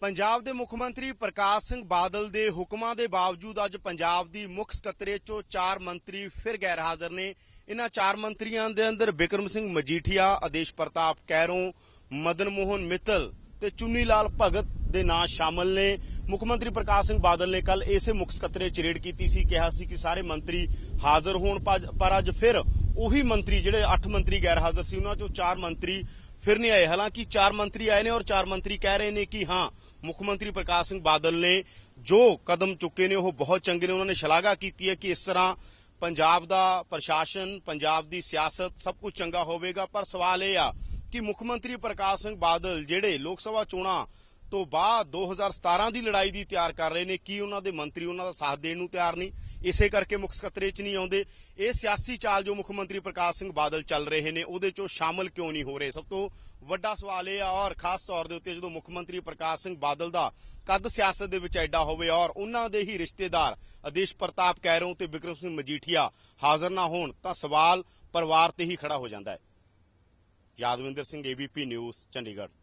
ਪੰਜਾਬ ਦੇ ਮੁੱਖ ਮੰਤਰੀ ਪ੍ਰਕਾਸ਼ ਸਿੰਘ ਬਾਦਲ ਦੇ ਹੁਕਮਾਂ ਦੇ ਬਾਵਜੂਦ ਅੱਜ ਪੰਜਾਬ ਦੀ ਮੁੱਖ ਸਕੱਤਰੇ ਚੋਂ ਚਾਰ ਮੰਤਰੀ ਫਿਰ ਗੈਰ ਹਾਜ਼ਰ ਨੇ। ਇਹਨਾਂ ਚਾਰ ਮੰਤਰੀਆਂ ਦੇ ਅੰਦਰ ਬਿਕਰਮ ਸਿੰਘ ਮਜੀਠੀਆ, ਆਦੇਸ਼ ਪ੍ਰਤਾਪ ਕੈਰੋਂ, ਮਦਨ ਮੋਹਨ ਮਿੱਤਲ ਤੇ ਚੁੰਨੀ ਲਾਲ ਭਗਤ ਦੇ ਨਾਂ ਸ਼ਾਮਲ ਨੇ। ਮੁੱਖ ਮੰਤਰੀ ਪ੍ਰਕਾਸ਼ ਸਿੰਘ ਬਾਦਲ ਨੇ ਕੱਲ ਇਸੇ ਮੁੱਖ ਸਕੱਤਰੇ ਚ ਰੇਡ ਕੀਤੀ ਸੀ, ਕਿਹਾ ਸੀ ਕਿ ਸਾਰੇ ਮੰਤਰੀ ਹਾਜ਼ਰ ਹੋਣ ਪਰ- ਅੱਜ ਫਿਰ ਉਹੀ ਮੰਤਰੀ ਜਿਹੜੇ 8 ਮੰਤਰੀ ਗੈਰ ਹਾਜ਼ਰ ਸੀ, ਉਹਨਾਂ ਚੋਂ ਚਾਰ ਮੰਤਰੀ ਫਿਰ ਨਹੀਂ ਆਏ। ਹਾਲਾਂਕਿ ਚਾਰ ਮੰਤਰੀ ਆਏ ਨੇ ਔਰ ਚਾਰ ਮੰਤਰੀ ਕਹਿ ਰਹੇ ਨੇ ਕਿ ਹਾਂ ਮੁੱਖ ਮੰਤਰੀ ਪ੍ਰਕਾਸ਼ ਸਿੰਘ ਬਾਦਲ ਨੇ ਜੋ ਕਦਮ ਚੁੱਕੇ ਨੇ, ਉਹ ਬਹੁਤ ਚੰਗੇ ਨੇ। ਉਹਨਾਂ ਨੇ ਸ਼ਲਾਘਾ ਕੀਤੀ ਹੈ ਕਿ ਇਸ ਤਰ੍ਹਾਂ ਪੰਜਾਬ ਦਾ ਪ੍ਰਸ਼ਾਸਨ, ਪੰਜਾਬ ਦੀ ਸਿਆਸਤ ਸਭ ਕੁਝ ਚੰਗਾ ਹੋਵੇਗਾ। ਪਰ ਸਵਾਲ ਇਹ ਆ ਕਿ ਮੁੱਖ ਮੰਤਰੀ ਪ੍ਰਕਾਸ਼ ਸਿੰਘ ਬਾਦਲ ਜਿਹੜੇ ਲੋਕ ਸਭਾ ਚੋਣਾਂ ਤੋਂ ਬਾਅਦ 2017 ਦੀ ਲੜਾਈ ਦੀ ਤਿਆਰ ਕਰ ਰਹੇ ਨੇ। ਕੀ ਉਹਨਾਂ ਦੇ ਮੰਤਰੀ ਉਹਨਾਂ ਦਾ ਸਾਥ ਦੇਣ ਨੂੰ ਤਿਆਰ ਨਹੀਂ? ਇਸੇ ਕਰਕੇ ਮੁੱਖ ਸਕੱਤਰੇ 'ਚ ਨਹੀਂ ਆਉਂਦੇ। ਇਹ ਸਿਆਸੀ ਚਾਲ ਜੋ ਮੁੱਖ ਮੰਤਰੀ ਪ੍ਰਕਾਸ਼ ਸਿੰਘ ਬਾਦਲ ਚੱਲ ਰਹੇ ਨੇ, ਉਹਦੇ 'ਚੋਂ ਸ਼ਾਮਲ ਕਿਉਂ ਨਹੀਂ ਹੋ ਰਹੇ? ਸਭ ਤੋਂ ਵੱਡਾ ਸਵਾਲ ਇਹ ਆ ਔਰ ਖਾਸ ਤੌਰ ਦੇ ਉੱਤੇ ਜਦੋਂ ਮੁੱਖ ਮੰਤਰੀ ਪ੍ਰਕਾਸ਼ ਸਿੰਘ ਬਾਦਲ ਦਾ ਕੱਦ ਸਿਆਸਤ ਦੇ ਵਿੱਚ ਐਡਾ ਹੋਵੇ ਔਰ ਉਹਨਾਂ ਦੇ ਹੀ ਰਿਸ਼ਤੇਦਾਰ ਆਦੇਸ਼ ਪ੍ਰਤਾਪ ਕੈਰੋਂ ਤੇ ਵਿਕਰਮ ਸਿੰਘ ਮਜੀਠੀਆ ਹਾਜ਼ਰ ਨਾ ਹੋਣ, ਤਾਂ ਸਵਾਲ ਪਰਿਵਾਰ ਤੇ ਹੀ ਖੜਾ ਹੋ ਜਾਂਦਾ ਹੈ। Yadwinder Singh ABP news Chandigarh.